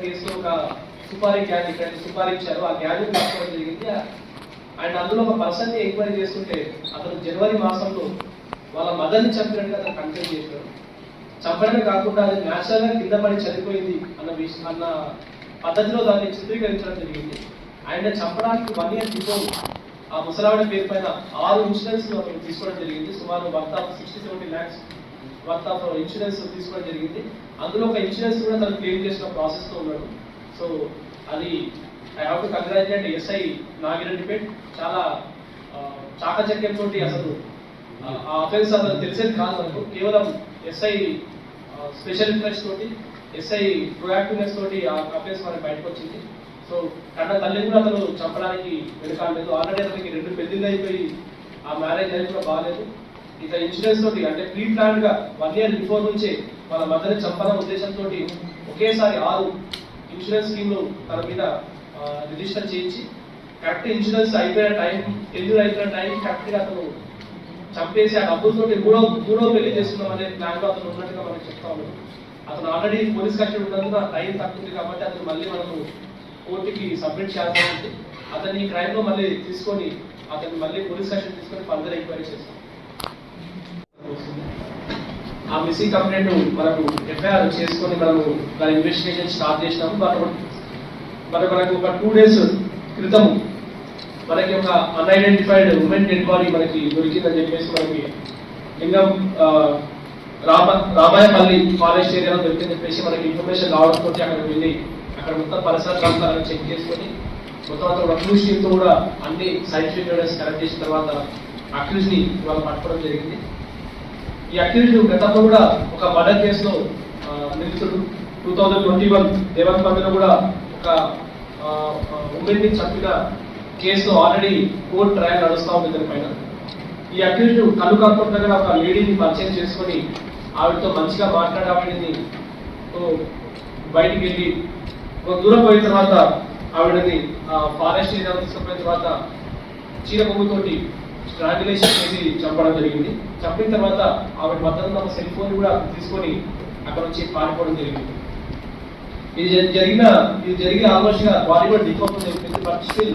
ఒక సుపారీ గ్యాంగ్ ఇక్కడ సుపారీ ఇచ్చారు ఆ గ్యాంగ్ తీసుకోవడం జరిగింది. అండ్ అందులో ఒక పర్సన్ ఎంక్వైరీ చేస్తుంటే అతను జనవరి మాసంలో వాళ్ళ మదర్ని చంపినట్టుగా అతను కంప్లైంట్ చేశాడు. చంపడమే కాకుండా అది న్యాచురల్గా కింద పడి చనిపోయింది అన్న విషయం అన్న పద్ధతిలో దాన్ని చిత్రీకరించడం జరిగింది. ఆయన చంపడానికి వన్ ఇయర్ బిఫోర్ ఆ ముసలావిడ పేరు పైన ఆరు ఇన్సూరెన్స్ తీసుకోవడం జరిగింది. సుమారు one sixty seventy lakhs worth of insurance తీసుకోవడం జరిగింది. అందులో ఒక ఇన్సూరెన్స్ కూడా తను క్లెయిమ్ చేసిన ప్రాసెస్తో ఉన్నాడు. సో అది I have to congratulate SI Nagireddypet చాలా చాకచక్యంతో అసలు ఆ, అఫెన్స్ అసలు తెలిసేది కాదు మనకు కేవలం ఎస్ఐ స్పెషల్ ఇంట్రెస్ట్ తోటి ఎస్ఐ ప్రొయాక్టివ్నెస్ తోటి ఆ అఫెన్స్ మనకి బయటకు వచ్చింది. సో కన్న తల్లి కూడా అతను చంపడానికి వెనకాలేదు ఆల్రెడీ అతనికి రెండు పెళ్ళిళ్ళు అయిపోయి ఆ మ్యారేజ్ లైఫ్ కూడా బాగాలేదు. ఇక ఇన్సూరెన్స్ తోటి అంటే ప్రీ ప్లాన్గా వన్ ఇయర్ బిఫోర్ నుంచే వాళ్ళ మదర్ని చంపాలన్న ఉద్దేశంతో ఒకేసారి ఆరు ఇన్సూరెన్స్ స్కీమ్లు తన మీద రిజిస్టర్ చేయించి కరెక్ట్ ఇన్సూరెన్స్ అయిపోయిన టైం ఎల్లు అయిపోయిన టైం కరెక్ట్గా అతను చంపేసి ఆ డబ్బులతో మూడో మూడో పెళ్ళి చేస్తున్నాం అనే ప్లాన్లో అతను ఉన్నట్టుగా మనకు చెప్తా ఉన్నాడు. అతను ఆల్రెడీ పోలీస్ కస్టడీ ఉన్నందుకు ఆ టైం తక్కువ ఉంది కాబట్టి అతను మళ్ళీ మనము కోర్టుకి సబ్మిట్ చేయాల్సి ఉంది అతన్ని క్రైమ్లో మళ్ళీ తీసుకొని అతన్ని మళ్ళీ పోలీస్ కస్టడీ తీసుకొని ఫర్దర్ ఎంక్వైరీ చేస్తాం. ఆ మిస్సింగ్ కంప్లైంట్ మనకు ఎఫ్ఐఆర్ చేసుకొని మనము దాని ఇన్వెస్టిగేషన్ స్టార్ట్ చేసినాము. మనకు మనకు మనకు ఒక టూ డేస్ క్రితం మనకి ఒక అన్ఐడెంటిఫైడ్ ఉమెన్ డెడ్ బాడీ మనకి దొరికిందని చెప్పేసి మనకి లింగం ఆ, రామ రామాయపల్లి ఫారెస్ట్ ఏరియాలో దొరికిందని చెప్పేసి మనకి ఇన్ఫర్మేషన్ రావడంతో అక్కడ వెళ్ళి అక్కడ మొత్తం పరిసర ప్రాంతాలను చెక్ చేసుకొని మొత్తం అంతా ఒక క్లూస్తో కూడా అన్ని సైంటిఫిక్ ఎవిడెన్స్ కలెక్ట్ చేసిన తర్వాత అక్యూజ్ని వాళ్ళు పట్టుకోవడం జరిగింది. ఈ అక్యూజ్ గతంలో కూడా ఒక మర్డర్ కేసులో నిందితుడు టూ థౌజండ్ ట్వంటీ వన్ దేవరపల్లిలో కూడా ఒక ఉమెన్ చంపిన కేసులో ఆల్రెడీ కోర్టు ట్రయల్ నడుస్తూ ఉంది దాని పైన. ఈ అక్యూజ్ కళ్ళు కాకుండా ఒక లేడీని పరిచయం చేసుకొని ఆవిడతో మంచిగా మాట్లాడి ఆవిడని బయటికి వెళ్ళి ఒక దూరం పోయిన తర్వాత ఆవిడని ఫారెస్ట్ ఏరియా తీసుకుపోయిన తర్వాత చీర బొమ్మతోటి స్ట్రాంగులేషన్ చేసి చంపడం జరిగింది. చంపిన తర్వాత ఆవిడ మద్దతు తమ సెల్ ఫోన్ కూడా తీసుకొని అక్కడ నుంచి పారిపోవడం జరిగింది. ఇది జరిగిన ఇది జరిగిన ఆల్మోస్ట్గా బాడీ కూడా డికోపం బట్ స్టిల్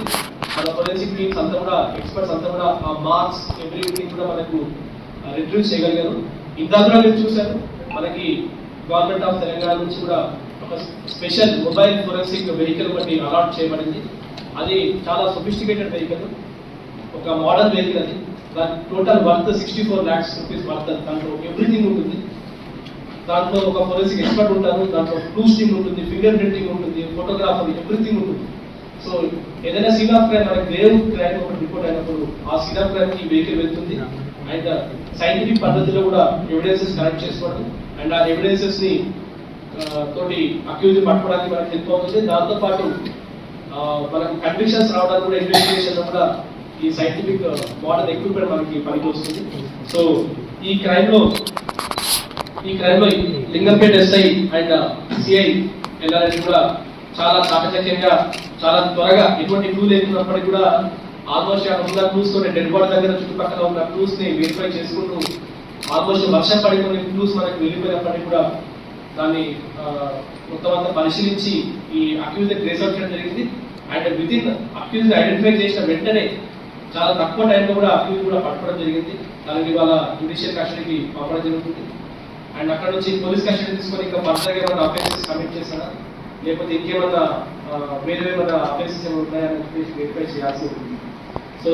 మన ఫోరెన్సిక్ టీమ్స్ అంతా కూడా ఎక్స్పర్ట్స్ అంతా కూడా ఆ మార్క్స్ ఎవ్రీథింగ్ కూడా మనకు రిట్రీవ్ చేయగలిగారు. ఇందాక కూడా మీరు చూశారు మనకి గవర్నమెంట్ ఆఫ్ తెలంగాణ నుంచి కూడా ఒక స్పెషల్ మొబైల్ ఫోరెన్సిక్ వెహికల్ ఒకటి అలాట్ చేయబడింది. అది చాలా సొఫిస్టికేటెడ్ వెహికల్ ఒక మోడల్ వెహికల్ అది. దాని total worth sixty four lakhs rupees worth దాంట్లో ఎవ్రీథింగ్ ఉంటుంది. దాంట్లో ఒక ఫోరెన్సిక్ ఎక్స్పర్ట్ ఉంటారు. దాంట్లో బ్లూ స్టింగ్ ఉంటుంది ఫింగర్ ప్రింటింగ్ ఉంటుంది ఫోటోగ్రాఫర్ ఎవ్రీథింగ్ ఉంటుంది. సో ఏదైనా సీన్ ఆఫ్ క్రైమ్ మనకి గ్రేవ్ క్రైమ్ ఒకటి రిపోర్ట్ అయినప్పుడు ఆ సీన్ ఆఫ్ క్రైమ్కి వెహికల్ వెళ్తుంది. అండ్ సైంటిఫిక్ uh, పద్ధతిలో కూడా ఎవిడెన్సెస్ కలెక్ట్ చేసుకోవడం. అండ్ ఆ ఎవిడెన్సెస్ని uh, తోటి అక్యూజ్ పట్టుకోవడానికి మనకి హెల్ప్ అవుతుంది దాంతో పాటు మనకు కన్విక్షన్స్ uh, రావడానికి కూడా ఇన్వెస్టిగేషన్ కూడా ఈ సైంటిఫిక్ మోడల్ ఎక్విప్మెంట్ మనకి పనికి వస్తుంది. సో ఈ క్రైమ్లో ఈ క్రైమ్లో Lingampeta SI and uh, CI Yellareddy కూడా చాలా చాకచక్యంగా చాలా త్వరగా ఎటువంటి క్లూ లేకున్నప్పటికీ కూడా ఆల్మోస్ట్ అక్కడ ఉన్న క్లూస్ డెడ్ బాడీ దగ్గర చుట్టుపక్కల ఉన్న క్లూస్ని వెరిఫై చేసుకుంటూ ఆల్మోస్ట్ వర్షం పడి కొన్ని క్లూస్ మనకు వెళ్ళిపోయినప్పటికీ కూడా దాన్ని uh, మొత్తం అంతా పరిశీలించి ఈ అక్యూజ్ ట్రేస్ అవుట్ చేయడం జరిగింది. And with in accused identify చేసిన వెంటనే చాలా తక్కువ టైంలో కూడా అప్పీల్ కూడా పట్టుకోవడం జరిగింది. దానికి ఇవాళ జ్యుడిషియల్ కస్టడీకి పంపడం జరుగుతుంది. అండ్ అక్కడ నుంచి పోలీస్ కస్టడీ తీసుకొని ఇంకా పర్సనల్గా ఏమైనా అఫెన్సెస్ కమిట్ చేస్తారా? లేకపోతే ఇంకేమైనా వేరే ఏమైనా అఫెన్సెస్ ఏమైనా ఉన్నాయని చెప్పేసి వెరిఫై చేయాల్సి ఉంటుంది. So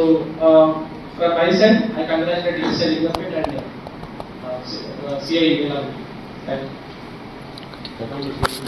from my side I congratulate digital Lingampet and CI thank you